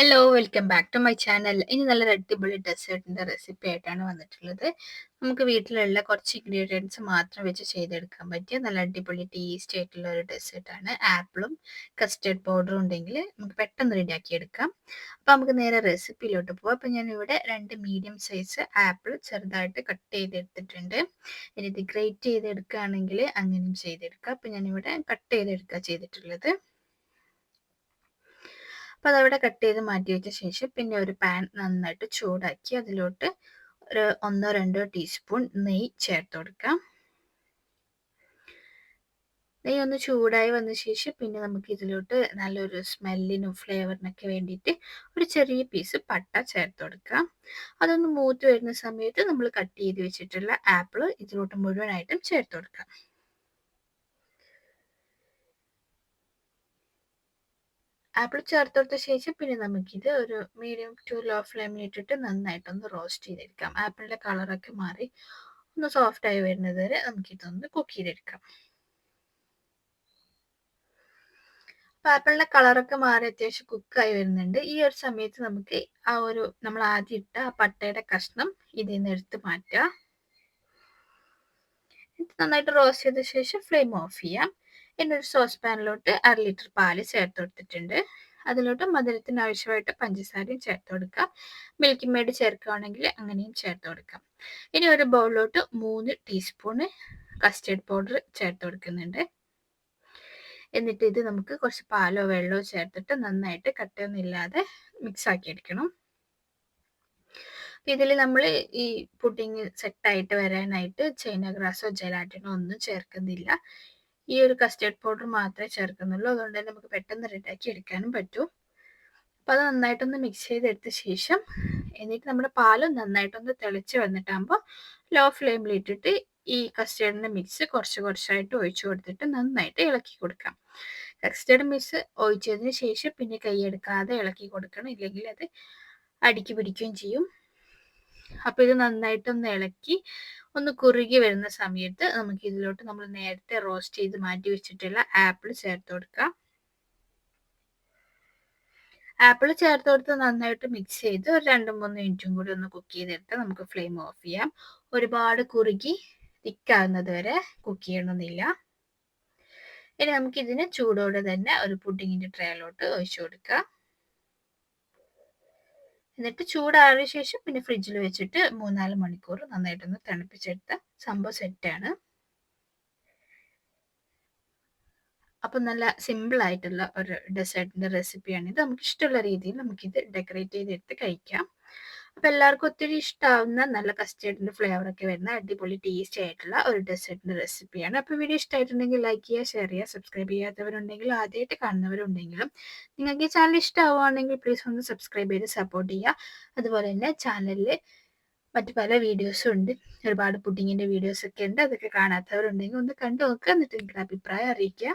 Hello welcome back to my channel ഇനി നല്ല അടിപൊളി ഡെസേർട്ടിന്റെ റെസിപ്പി ആയിട്ടാണ് വന്നിട്ടുള്ളത്. നമുക്ക് വീട്ടിലുള്ള കുറച്ച് ഇൻഗ്രീഡിയൻസ് മാത്രം വെച്ച് ചെയ്തെടുക്കാൻ പറ്റിയ നല്ല അടിപൊളി ടേസ്റ്റി ആയിട്ടുള്ള ഒരു ഡെസേർട്ടാണ് ആപ്പിളും കസ്റ്റേർഡ് പൗഡറും ഉണ്ടെങ്കിൽ നമുക്ക് പെട്ടെന്ന് റെഡിയാക്കി എടുക്കാം. അപ്പോൾ നമുക്ക് നേരെ റെസിപ്പിയിലോട്ട് പോകാം അപ്പോൾ ഞാനിവിടെ രണ്ട് മീഡിയം സൈസ് ആപ്പിൾ ചെറുതായിട്ട് കട്ട് ചെയ്തെടുത്തിട്ടുണ്ട്. ഇനി ഇത് ഗ്രേറ്റ് ചെയ്തെടുക്കുകയാണെങ്കിൽ അങ്ങനെയും ചെയ്തെടുക്കാം. അപ്പോൾ ഞാനിവിടെ കട്ട് ചെയ്തെടുക്കുക ചെയ്തിട്ടുള്ളത്. അപ്പോൾ അതവിടെ കട്ട് ചെയ്ത് മാറ്റി വെച്ച ശേഷം പിന്നെ ഒരു പാൻ നന്നായിട്ട് ചൂടാക്കി അതിലോട്ട് ഒരു ഒന്നോ രണ്ടോ ടീസ്പൂൺ നെയ്യ് ചേർത്ത് കൊടുക്കാം. നെയ്യ് ഒന്ന് ചൂടായി വന്ന ശേഷം പിന്നെ നമുക്ക് ഇതിലോട്ട് നല്ലൊരു സ്മെല്ലിനും ഫ്ലേവറിനൊക്കെ വേണ്ടിയിട്ട് ഒരു ചെറിയ പീസ് പട്ട ചേർത്ത് കൊടുക്കാം. അതൊന്ന് മൂത്ത് വരുന്ന സമയത്ത് നമ്മൾ കട്ട് ചെയ്ത് വെച്ചിട്ടുള്ള ആപ്പിൾ ഇതിലോട്ട് മുഴുവനായിട്ടും ചേർത്ത് കൊടുക്കാം. ആപ്പിൾ ചേർത്ത് കൊടുത്ത ശേഷം പിന്നെ നമുക്കിത് ഒരു മീഡിയം ടു ലോ ഫ്ലെയിമിൽ ഇട്ടിട്ട് നന്നായിട്ടൊന്ന് റോസ്റ്റ് ചെയ്തെടുക്കാം. ആപ്പിളിന്റെ കളറൊക്കെ മാറി ഒന്ന് സോഫ്റ്റ് ആയി വരുന്നത് വരെ നമുക്കിതൊന്ന് കുക്ക് ചെയ്തെടുക്കാം. അപ്പോൾ ആപ്പിളിന്റെ കളറൊക്കെ മാറി അത്യാവശ്യം കുക്കായി വരുന്നുണ്ട്. ഈ ഒരു സമയത്ത് നമുക്ക് ആ ഒരു നമ്മൾ ആദ്യം ഇട്ട ആ പട്ടയുടെ കഷ്ണം ഇതിൽ നിന്ന് എടുത്ത് മാറ്റുക. നന്നായിട്ട് റോസ്റ്റ് ചെയ്ത ശേഷം ഫ്ലെയിം ഓഫ് ചെയ്യാം. പിന്നെ ഒരു സോസ് പാനിലോട്ട് അര ലിറ്റർ പാൽ ചേർത്ത് കൊടുത്തിട്ടുണ്ട്. അതിലോട്ട് മധുരത്തിന് ആവശ്യമായിട്ട് പഞ്ചസാരയും ചേർത്ത് കൊടുക്കാം. മിൽക്കി മേഡ് ചേർക്കുകയാണെങ്കിൽ അങ്ങനെയും ചേർത്ത് കൊടുക്കാം. ഇനി ഒരു ബൗളിലോട്ട് മൂന്ന് ടീസ്പൂണ് കസ്റ്റേർഡ് പൗഡർ ചേർത്ത് കൊടുക്കുന്നുണ്ട്. എന്നിട്ട് ഇത് നമുക്ക് കുറച്ച് പാലോ വെള്ളമോ ചേർത്തിട്ട് നന്നായിട്ട് കട്ടയൊന്നുമില്ലാതെ മിക്സ് ആക്കി എടുക്കണം. ഇതിൽ നമ്മൾ ഈ പുഡിങ് സെറ്റായിട്ട് വരാനായിട്ട് ചൈന ഗ്രാസോ ജലാറ്റിനോ ഒന്നും ചേർക്കുന്നില്ല. ഈ ഒരു കസ്റ്റേർഡ് പൗഡർ മാത്രമേ ചേർക്കുന്നുള്ളൂ. അതുകൊണ്ട് തന്നെ നമുക്ക് പെട്ടെന്ന് റെഡിയാക്കി എടുക്കാനും പറ്റും. അപ്പോൾ അത് നന്നായിട്ടൊന്ന് മിക്സ് ചെയ്തെടുത്ത ശേഷം എന്നിട്ട് നമ്മുടെ പാൽ നന്നായിട്ടൊന്ന് തിളച്ച് വന്നിട്ടാകുമ്പോൾ ലോ ഫ്ലെയിമിൽ ഇട്ടിട്ട് ഈ കസ്റ്റേർഡിന്റെ മിക്സ് കുറച്ച് കുറച്ചായിട്ട് ഒഴിച്ചു കൊടുത്തിട്ട് നന്നായിട്ട് ഇളക്കി കൊടുക്കാം. കസ്റ്റേർഡ് മിക്സ് ഒഴിച്ചതിന് ശേഷം പിന്നെ കൈയെടുക്കാതെ ഇളക്കി കൊടുക്കണം. ഇല്ലെങ്കിൽ അത് അടിക്ക് പിടിക്കുകയും ചെയ്യും. അപ്പോൾ ഇത് നന്നായിട്ടൊന്ന് ഇളക്കി ഒന്ന് കുറുകി വരുന്ന സമയത്ത് നമുക്ക് ഇതിലോട്ട് നമ്മൾ നേരത്തെ റോസ്റ്റ് ചെയ്ത് മാറ്റി വെച്ചിട്ടുള്ള ആപ്പിൾ ചേർത്ത് കൊടുക്കാം. ആപ്പിൾ ചേർത്ത് കൊടുത്ത് നന്നായിട്ട് മിക്സ് ചെയ്ത് ഒരു രണ്ട് മൂന്ന് മിനിറ്റും കൂടി ഒന്ന് കുക്ക് ചെയ്തെടുത്ത് നമുക്ക് ഫ്ലെയിം ഓഫ് ചെയ്യാം. ഒരുപാട് കുറുകി തിക്കാവുന്നത് വരെ കുക്ക് ചെയ്യണമെന്നില്ല ഇനി നമുക്കിതിന് ചൂടോടെ തന്നെ ഒരു പുഡിങ്ങിന്റെ ട്രേയിലോട്ട് ഒഴിച്ചു കൊടുക്കാം. എന്നിട്ട് ചൂടാറിയ ശേഷം പിന്നെ ഫ്രിഡ്ജിൽ വെച്ചിട്ട് മൂന്നാൽ മണിക്കൂർ നന്നായിട്ടൊന്ന് തണുപ്പിച്ചെടുത്ത സംഭവം സെറ്റാണ് അപ്പം നല്ല സിമ്പിൾ ആയിട്ടുള്ള ഒരു ഡെസേർട്ടിന്റെ റെസിപ്പിയാണ് ഇത് നമുക്ക് ഇഷ്ടമുള്ള രീതിയിൽ നമുക്കിത് ഡെക്കറേറ്റ് ചെയ്തെടുത്ത് കഴിക്കാം. അപ്പോൾ എല്ലാവർക്കും ഒത്തിരി ഇഷ്ടമാവുന്ന നല്ല കസ്റ്റേർഡിന്റെ ഫ്ലേവർ ഒക്കെ വരുന്ന അടിപൊളി ടേസ്റ്റ് ആയിട്ടുള്ള ഒരു ഡെസേർട്ടിന്റെ റെസിപ്പിയാണ് അപ്പൊ വീഡിയോ ഇഷ്ടമായിട്ടുണ്ടെങ്കിൽ ലൈക്ക് ചെയ്യുക ഷെയർ ചെയ്യുക സബ്സ്ക്രൈബ് ചെയ്യാത്തവരുണ്ടെങ്കിൽ ആദ്യമായിട്ട് കാണുന്നവരുണ്ടെങ്കിലും നിങ്ങൾക്ക് ഈ ചാനൽ ഇഷ്ടമാവുകയാണെങ്കിൽ പ്ലീസ് ഒന്ന് സബ്സ്ക്രൈബ് ചെയ്ത് സപ്പോർട്ട് ചെയ്യുക. അതുപോലെ തന്നെ ചാനലിൽ മറ്റു പല വീഡിയോസും ഉണ്ട്. ഒരുപാട് പുഡിങ്ങിന്റെ വീഡിയോസ് ഒക്കെ ഉണ്ട്. അതൊക്കെ കാണാത്തവരുണ്ടെങ്കിൽ ഒന്ന് കണ്ടു നോക്കുക എന്നിട്ട് നിങ്ങളുടെ അഭിപ്രായം അറിയിക്കുക.